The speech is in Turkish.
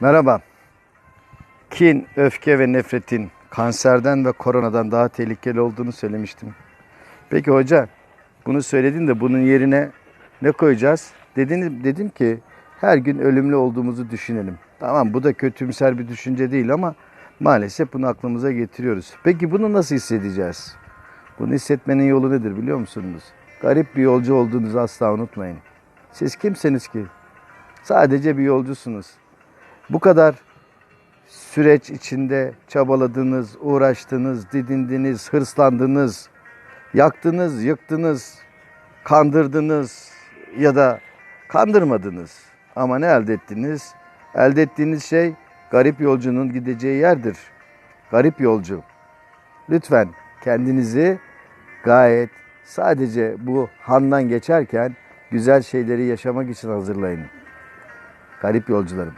Merhaba. Kin, öfke ve nefretin kanserden ve koronadan daha tehlikeli olduğunu söylemiştim. Peki hoca, bunu söyledin de bunun yerine ne koyacağız? Dedin, dedim ki her gün ölümlü olduğumuzu düşünelim. Tamam bu da kötümser bir düşünce değil ama maalesef bunu aklımıza getiriyoruz. Peki bunu nasıl hissedeceğiz? Bunu hissetmenin yolu nedir biliyor musunuz? Garip bir yolcu olduğunuzu asla unutmayın. Siz kimsiniz ki? Sadece bir yolcusunuz. Bu kadar süreç içinde çabaladınız, uğraştınız, didindiniz, hırslandınız, yaktınız, yıktınız, kandırdınız ya da kandırmadınız. Ama ne elde ettiniz? Elde ettiğiniz şey garip yolcunun gideceği yerdir. Garip yolcu. Lütfen kendinizi gayet sadece bu handan geçerken güzel şeyleri yaşamak için hazırlayın. Garip yolcularım.